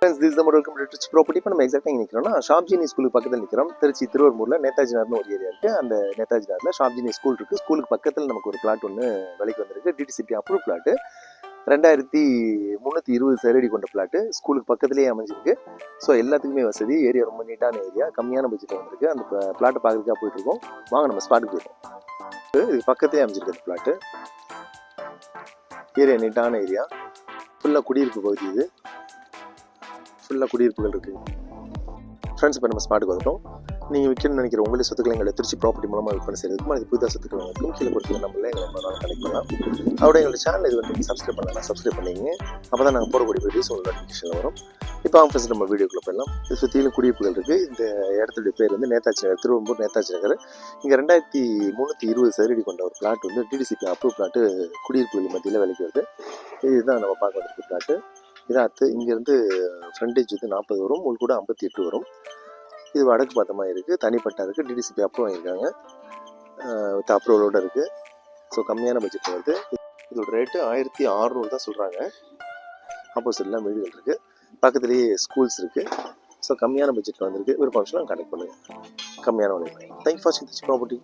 Friends this நம்ம welcome ரிட்ரிச் property இப்போ நம்ம எக்ஸாக்டாக இங்கே நிற்கிறோம்னா ஷாப்ஜினி ஸ்கூலுக்கு பக்கத்தில் நிற்கிறோம் திருச்சி திருவருமூரில் நேதாஜி நகர்னு ஒரு ஏரியா இருக்குது அந்த நேதாஜி நகரில் ஷாப்ஜினி ஸ்கூல் இருக்குது ஸ்கூலுக்கு பக்கத்தில் நமக்கு ஒரு பிளாட் ஒன்று விலைக்கு வந்திருக்கு. டிடிசிபி அப்ரூவ் பிளாட்டு ரெண்டாயிரத்தி முந்நூற்றி இருபது சரடி கொண்ட பிளாட்டு ஸ்கூலுக்கு பக்கத்துலேயே அமைஞ்சிருக்கு. ஸோ எல்லாத்துக்குமே வசதி. ஏரியா ரொம்ப நீட்டான ஏரியா கம்மியான பட்ஜெட்டில் வந்திருக்கு. அந்த பிளாட்டை பார்க்குறதுக்காக போயிட்டு இருக்கோம். வாங்க நம்ம ஸ்பாட்டுக்கு போயிடுவோம் இது பக்கத்துலேயே அமைஞ்சிருக்கு அந்த பிளாட்டு ஏரியா நீட்டான ஏரியா ஃபுல்லாக குடியிருப்பு பகுதி இது. ஃபுல்லாக குடியிருப்புகள் இருக்குது ஃப்ரெண்ட்ஸ் இப்போ நம்ம ஸ்பாட்டுக்கு வந்துட்டோம். நீங்கள் விற்கணும்னு நினைக்கிற உங்களுடைய சொத்துக்களை எங்களை திருச்சி ப்ராப்பர்ட்டி மூலமாக விற்பனை செய்யறதுக்கும் அது புதிதாக சொத்துக்கள் வாங்கிக்கும் கீழே கொடுத்து நம்மளே எங்களை மறுநாள் கனெக்ட் பண்ணலாம். அதோட எங்களோட சேனல் இது வந்து சப்ஸ்கிரைப் பண்ணலாம் சப்ஸ்கிரைப் பண்ணிங்க அப்போ தான் நாங்கள் போடக்கூடிய வீடியோஸ் உங்களுக்கு நோட்டிஃபிகேஷன் வரும். இப்போ அவங்க ஃப்ரெண்ட்ஸ் நம்ம வீடியோக்குள்ளே போயிடலாம். இது சுற்றிலும் குடியிருப்புகள் இருக்குது இந்த இடத்துடைய பேர் வந்து நேதாஜி நகர் திருவம்பூர் நேதாஜி நகர். இங்கே ரெண்டாயிரத்தி முந்நூற்றி இருபது சதுரடி கொண்ட ஒரு பிளாட் வந்து டிடிசிபி அப்ரூவ் பிளாட்டு குடியிருப்புகள் மத்தியில் விலைக்கு வருது. இதுதான் நம்ம பார்க்க வந்திருக்க பிளாட்டு இதான் இங்கேருந்து ஃப்ரண்டேஜ் வந்து நாற்பது வரும் உள்கூட கூட ஐம்பத்தி எட்டு வரும். இது வடக்கு பார்த்த மாதிரி இருக்குது தனிப்பட்டா இருக்குது டிடிசிபி அப்ரூவ் வாங்கியிருக்காங்க வித் அப்ரூவலோடு இருக்குது ஸோ கம்மியான பட்ஜெட் வருது. இதோட ரேட்டு ஆயிரத்தி ஆறுநூறு தான் சொல்கிறாங்க ஆப்போசிட்லாம் வீடுகள் இருக்குது பக்கத்துலேயே ஸ்கூல்ஸ் இருக்குது ஸோ கம்மியான பட்ஜெட்டில் வந்திருக்கு. விருப்பம் கனெக்ட் பண்ணுங்கள் கம்மியான விலை தேங்க்யூ ஃபார் ப்ராப்பர்ட்டி